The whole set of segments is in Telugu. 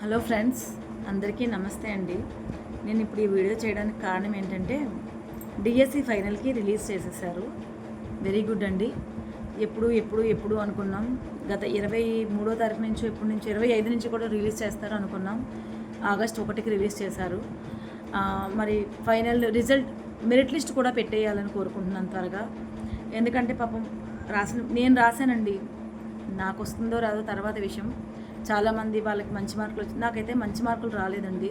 హలో ఫ్రెండ్స్ అందరికీ నమస్తే అండి. నేను ఇప్పుడు ఈ వీడియో చేయడానికి కారణం ఏంటంటే డిఎస్సి ఫైనల్కి రిలీజ్ చేసేసారు. వెరీ గుడ్ అండి. ఎప్పుడు ఎప్పుడు ఎప్పుడు అనుకున్నాం. గత ఇరవై మూడో తారీఖు నుంచి ఎప్పటి నుంచి ఇరవై ఐదు నుంచి కూడా రిలీజ్ చేస్తారు అనుకున్నాం. ఆగస్ట్ ఒకటికి రిలీజ్ చేశారు. మరి ఫైనల్ రిజల్ట్ మెరిట్ లిస్ట్ కూడా పెట్టేయాలని కోరుకుంటున్నాను త్వరగా. ఎందుకంటే పాపం రాసిన నేను రాశానండి. నాకు వస్తుందో రాదో తర్వాత విషయం. చాలామంది వాళ్ళకి మంచి మార్కులు వచ్చి నాకైతే మంచి మార్కులు రాలేదండి.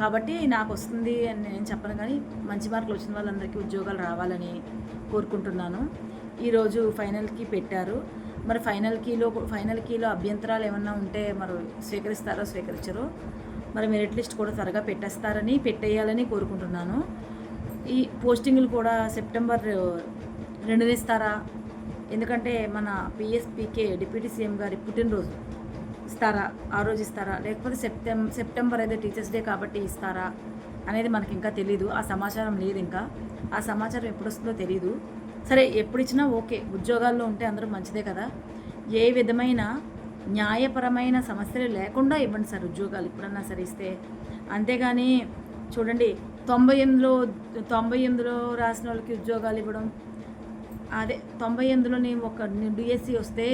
కాబట్టి నాకు వస్తుంది అని నేను చెప్పను కానీ మంచి మార్కులు వచ్చిన వాళ్ళందరికీ ఉద్యోగాలు రావాలని కోరుకుంటున్నాను. ఈరోజు ఫైనల్కి పెట్టారు. మరి ఫైనల్ కీలో ఫైనల్ కీలో అభ్యంతరాలు ఏమన్నా ఉంటే మరి స్వీకరిస్తారో స్వీకరించరో మరి మెరిట్ లిస్ట్ కూడా త్వరగా పెట్టేస్తారని పెట్టేయాలని కోరుకుంటున్నాను. ఈ పోస్టింగ్లు కూడా సెప్టెంబర్ రెండునిస్తారా ఎందుకంటే మన పిఎస్పికే డిప్యూటీ సీఎం గారి పుట్టినరోజు. ఇస్తారా? ఆ రోజు ఇస్తారా? లేకపోతే సెప్టెం సెప్టెంబర్ అయితే టీచర్స్ డే కాబట్టి ఇస్తారా? అనేది మనకి ఇంకా తెలీదు. ఆ సమాచారం లేదు ఇంకా. ఆ సమాచారం ఎప్పుడు వస్తుందో తెలీదు. సరే ఎప్పుడు ఇచ్చినా ఓకే. ఉద్యోగాల్లో ఉంటే అందరూ మంచిదే కదా. ఏ విధమైన న్యాయపరమైన సమస్యలు లేకుండా ఇవ్వండి సార్ ఉద్యోగాలు ఎప్పుడన్నా సరే ఇస్తే. అంతేగాని చూడండి తొంభై ఎనిమిదిలో తొంభై ఎనిమిదిలో రాసిన వాళ్ళకి ఉద్యోగాలు ఇవ్వడం. అదే తొంభై ఎనిమిదిలోని ఒక డిఎస్సి వస్తే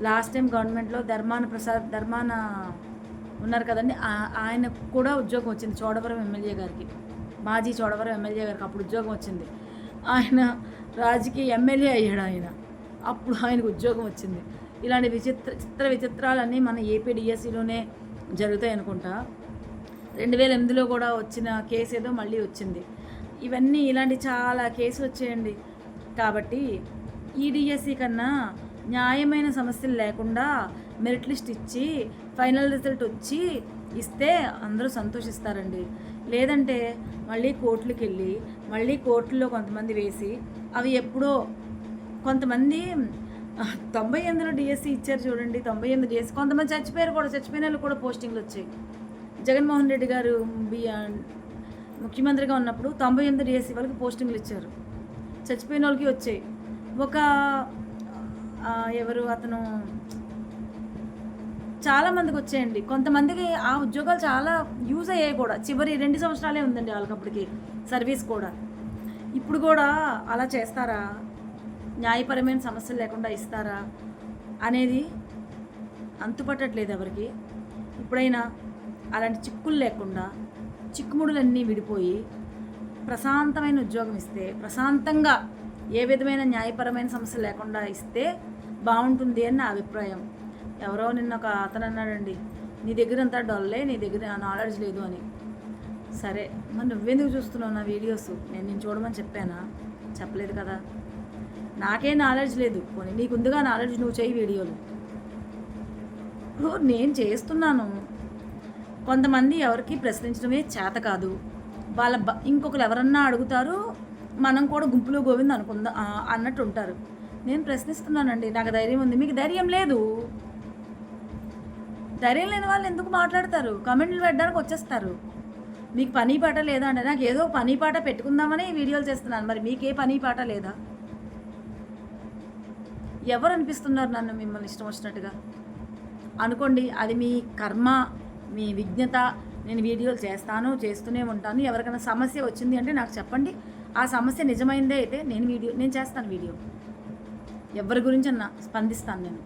లాస్ట్ టైం గవర్నమెంట్లో ధర్మాన ప్రసాద్ ధర్మాన ఉన్నారు కదండి ఆ- ఆయనకు కూడా ఉద్యోగం వచ్చింది చోడవరం ఎమ్మెల్యే గారికి. మాజీ చోడవరం ఎమ్మెల్యే గారికి అప్పుడు ఉద్యోగం వచ్చింది. ఆయన రాజకీయ ఎమ్మెల్యే అయ్యాడు ఆయన. అప్పుడు ఆయనకు ఉద్యోగం వచ్చింది. ఇలాంటి విచిత్ర చిత్ర విచిత్రాలన్నీ మన ఏపీ డిఎస్సిలోనే జరుగుతాయి అనుకుంటా. రెండు వేల ఎనిమిదిలో కూడా వచ్చిన కేసు ఏదో మళ్ళీ వచ్చింది. ఇవన్నీ ఇలాంటి చాలా కేసులు వచ్చేయండి. కాబట్టి ఈడిఎస్సి కన్నా న్యాయమైన సమస్యలు లేకుండా మెరిట్ లిస్ట్ ఇచ్చి ఫైనల్ రిజల్ట్ వచ్చి ఇస్తే అందరూ సంతోషిస్తారండి. లేదంటే మళ్ళీ కోర్టులకు వెళ్ళి మళ్ళీ కోర్టులో కొంతమంది వేసి అవి ఎప్పుడో కొంతమంది తొంభై ఎనిమిదిలో డిఎస్సి ఇచ్చారు చూడండి తొంభై ఎనిమిది డిఎస్సి కొంతమంది చచ్చిపోయారు కూడా చచ్చిపోయిన వాళ్ళు కూడా పోస్టింగ్లు వచ్చాయి. జగన్మోహన్ రెడ్డి గారు ముఖ్యమంత్రిగా ఉన్నప్పుడు తొంభై ఎనిమిది డిఎస్సి వాళ్ళకి పోస్టింగ్లు ఇచ్చారు. చచ్చిపోయిన వాళ్ళకి వచ్చాయి. ఒక ఎవరు అతను చాలా మందికి వచ్చేయండి. కొంతమందికి ఆ ఉద్యోగాలు చాలా యూజ్ అయ్యాయి కూడా. చివరి రెండు సంవత్సరాలే ఉందండి వాళ్ళకి అప్పటికి సర్వీస్ కూడా. ఇప్పుడు కూడా అలా చేస్తారా? న్యాయపరమైన సమస్యలు లేకుండా ఇస్తారా? అనేది అంతుపట్టట్లేదు ఎవరికి. ఇప్పుడైనా అలాంటి చిక్కులు లేకుండా చిక్కుముడులన్నీ విడిపోయి ప్రశాంతమైన ఉద్యోగం ఇస్తే ప్రశాంతంగా ఏ విధమైన న్యాయపరమైన సమస్య లేకుండా ఇస్తే బాగుంటుంది అని నా అభిప్రాయం. ఎవరో నిన్న ఒక అతను అన్నాడండి నీ దగ్గర అంతా డొల్లే నీ దగ్గర నాలెడ్జ్ లేదు అని. సరే మరి నువ్వెందుకు చూస్తున్నావు నా వీడియోస్ నేను నేను చూడమని చెప్పానా? చెప్పలేదు కదా. నాకే నాలెడ్జ్ లేదు పోనీ నీకుందిగా నాలెడ్జ్ నువ్వు చేయి వీడియోలు ఇప్పుడు నేను చేస్తున్నాను. కొంతమంది ఎవరికి ప్రశ్నించడమే చేత కాదు. వాళ్ళ బ ఇంకొకరు ఎవరన్నా అడుగుతారు మనం కూడా గుంపులో గోవింద్ అనుకుందా అన్నట్టు ఉంటారు నేను ప్రశ్నిస్తున్నానండి నాకు ధైర్యం ఉంది. మీకు ధైర్యం లేదు. ధైర్యం లేని వాళ్ళు ఎందుకు మాట్లాడతారు? కమెంట్లు పెట్టడానికి వచ్చేస్తారు. మీకు పని పాట లేదా అంటే నాకు ఏదో పని పాట పెట్టుకుందామని వీడియోలు చేస్తున్నాను. మరి మీకే పని పాట లేదా? ఎవరు అనిపిస్తున్నారు నన్ను మిమ్మల్ని ఇష్టం వచ్చినట్టుగా? అనుకోండి అది మీ కర్మ మీ విజ్ఞత. నేను వీడియోలు చేస్తాను చేస్తూనే ఉంటాను. ఎవరికైనా సమస్య వచ్చింది అంటే నాకు చెప్పండి. ఆ సమస్య నిజమైందే అయితే నేను వీడియో నేను చేస్తాను వీడియో. ఎవరి గురించి అన్న స్పందిస్తాను నేను.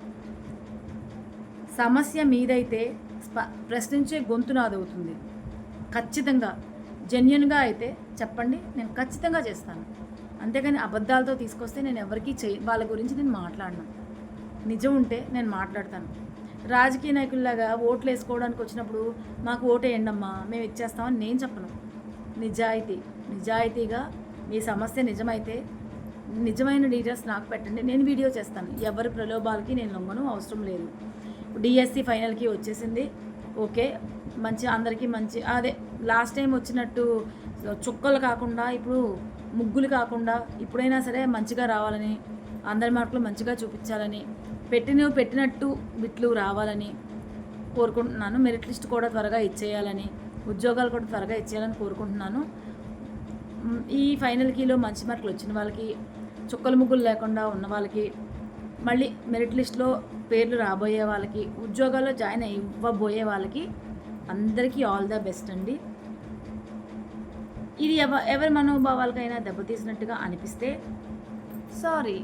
సమస్య మీదైతే స్ప ప్రశ్నించే గొంతు నాదవుతుంది ఖచ్చితంగా జెన్యున్గా అయితే చెప్పండి నేను ఖచ్చితంగా చేస్తాను. అంతేగాని అబద్ధాలతో తీసుకొస్తే నేను ఎవరికీ చేయ వాళ్ళ గురించి నేను మాట్లాడను. నిజం ఉంటే నేను మాట్లాడతాను. రాజకీయ నాయకుల్లాగా ఓట్లు వేసుకోవడానికి వచ్చినప్పుడు మాకు ఓటు వేయండమ్మా మేము ఇచ్చేస్తామని నేను చెప్పను. నిజాయితీ. నిజాయితీగా మీ సమస్య నిజమైతే నిజమైన డీటెయిల్స్ నాకు పెట్టండి. నేను వీడియో చేస్తాను. ఎవరి ప్రలోభాలకి నేను లొంగను అవసరం లేదు. డిఎస్సి ఫైనల్కి వచ్చేసింది. ఓకే. మంచి అందరికీ మంచి అదే లాస్ట్ టైం వచ్చినట్టు చుక్కలు కాకుండా ఇప్పుడు ముగ్గులు కాకుండా ఇప్పుడైనా సరే మంచిగా రావాలని అందరి మార్కులు మంచిగా చూపించాలని పెట్టినవి పెట్టినట్టు బిట్లు రావాలని కోరుకుంటున్నాను. మెరిట్ లిస్ట్ కూడా త్వరగా ఇచ్చేయాలని ఉద్యోగాలు కూడా త్వరగా ఇచ్చేయాలని కోరుకుంటున్నాను. ఈ ఫైనల్ కీలో మంచి మార్కులు వచ్చిన వాళ్ళకి చుక్కల ముగ్గులు లేకుండా ఉన్న వాళ్ళకి మళ్ళీ మెరిట్ లిస్ట్లో పేర్లు రాబోయే వాళ్ళకి ఉద్యోగాల్లో జాయిన్ ఇవ్వబోయే వాళ్ళకి అందరికీ ఆల్ ద బెస్ట్ అండి. ఇది ఎవ ఎవరి మనోభావాలకైనా దెబ్బతీసినట్టుగా అనిపిస్తే సారీ